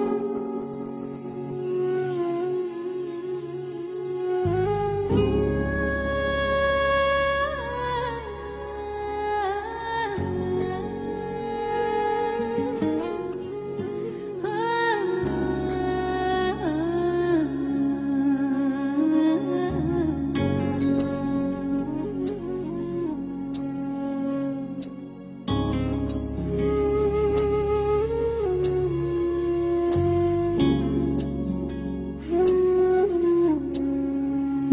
中。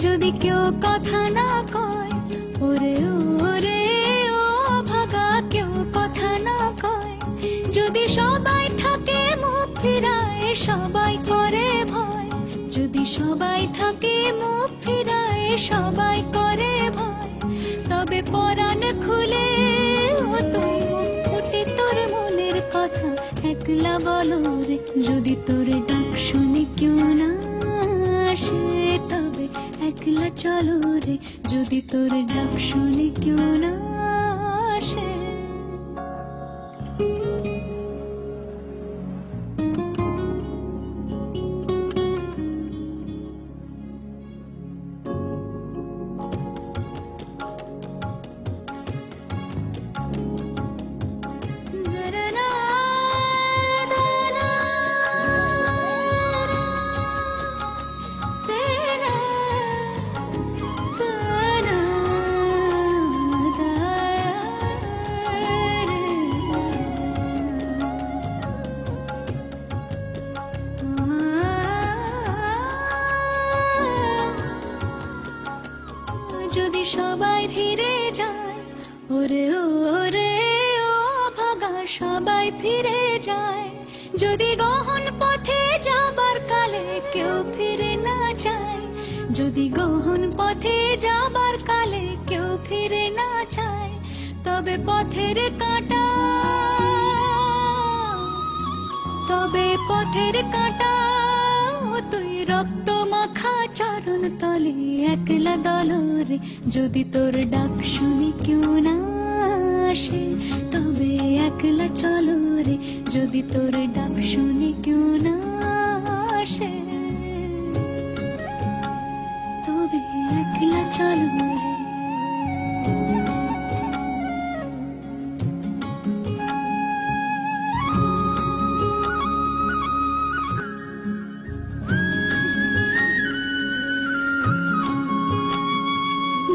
যদি কেউ কথা না কয়, ওরে ওরে, ও ভাগা, কেউ কথা না কয়। যদি সবাই থাকে মুখ ফিরায়, সবাই করে ভয়। যদি সবাই থাকে মুখ ফিরায়, সবাই করে ভয়। তবে পরাণ খুলে তুই ফুটে তোর মনের কথা। একলা বলো যদি তোর ডাক শুনে কেউ না আসে। একলা চলো রে যদি তোর ডাক শুনে কেউ না সবাই ফিরে যায়। ওরে ওরে, ও ভাগা, সবাই ফিরে যায়। যদি গহন পথে যাবার কালে কেউ ফিরে না যায়, যদি গহন পথে যাবার কালে কেউ ফিরে না যায়, তবে পথের কাঁটা, তবে পথের কাঁটা তুই রক্ত মাখা চরণ তলে একলা দলরে। যদি তোর ডাক শুনি কেউ না আসে, তবে একলা চলো রে যদি তোর ডাক শুনি কেউ না আসে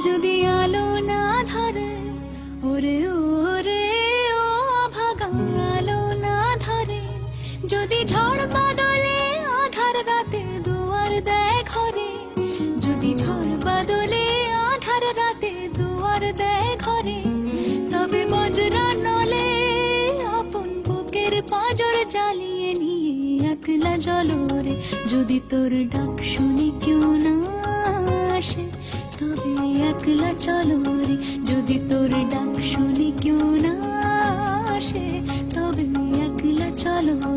যদি আলো না ধরে, ওরে ওরে, ও ভাগা আলো না ধরে, যদি ঝড় বাদলে আধার রাতে দুয়ার দেয় ঘরে, যদি ঝড় বাদলে আধার রাতে দুয়ার দেয় ঘরে, তবে বজরা নলে আপন বুকের পাঁজর জ্বালিয়ে নিয়ে একলা জলরে যদি তোর ডাক শুনি কেউ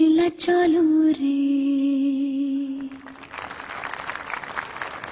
चलूरे